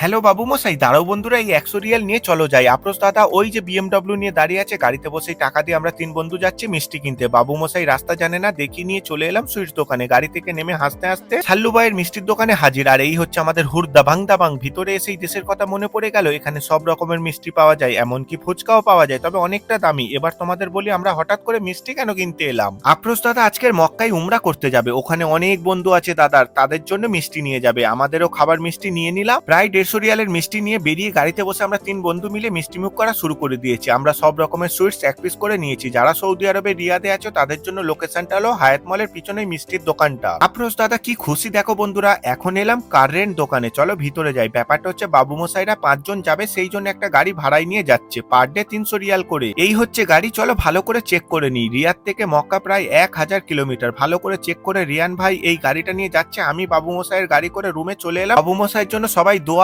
Hello বাবু মশাই। দাঁড়াও বন্ধুরা, এই একশো রিয়াল নিয়ে চলো যাই। আপ্রোস দাদা, ওই যে বিএমডব্লিউ নিয়ে দাঁড়িয়ে আছে, গাড়িতে বসেই টাকা দিয়ে আমরা তিন বন্ধু যাচ্ছি মিষ্টি কিনতে। বাবু মশাই রাস্তা জানে না, দেখি নিয়ে চলে এলাম সুইটস দোকানে। গাড়ি থেকে নেমে হাসতে হাসতে ছাল্লু ভাইয়ের মিষ্টির দোকানে হাজির। আর এই হচ্ছে আমাদের হুর দাবাং দাবাং ভিতরে এসেই দেশের কথা মনে পড়ে গেল, এখানে সব রকমের মিষ্টি পাওয়া যায়, এমনকি ফুচকাও পাওয়া যায়। তবে অনেকটা দামি। এবার তোমাদের বলি, আমরা হঠাৎ করে মিষ্টি কেন কিনতে এলাম? আপ্রোস দাদা, আজকের মক্কায় উমরা করতে যাবে। ওখানে অনেক বন্ধু আছে দাদার, তাদের জন্য মিষ্টি নিয়ে যাবে। আমাদেরও খাবার মিষ্টি নিয়ে নিলাম। প্রায় দেড়শো মিষ্টি নিয়ে বেরিয়ে গাড়িতে বসে আমরা তিন বন্ধু মিলে মিষ্টি মুখ করা শুরু করে দিয়েছি। আমরা সব রকমের সুইটস এক পিস করে নিয়েছি। যারা সৌদি আরবে, রিয়াদে আছো, তাদের জন্য লোকেশনটা হলো হায়াত মলের পিছনে মিষ্টির দোকানটা। আফরোজ দাদা, কি খুশি দেখো বন্ধুরা, এখন এলাম কারেন্ট দোকানে। চলো ভিতরে যাই। ব্যাপারটা হচ্ছে বাবু মশাইরা পাঁচজন যাবে, সেই জন্য একটা গাড়ি ভাড়ায় নিয়ে যাচ্ছে। পার ডে তিনশো রিয়াল করে। এই হচ্ছে গাড়ি, চলো ভালো করে চেক করে নিই। রিয়াদ থেকে মক্কা প্রায় এক হাজার কিলোমিটার। ভালো করে চেক করে রিয়ান ভাই এই গাড়িটা নিয়ে যাচ্ছে। আমি বাবু মশাইয়ের গাড়ি করে রুমে চলে এলাম। বাবু মশাইয়ের জন্য সবাই দোয়া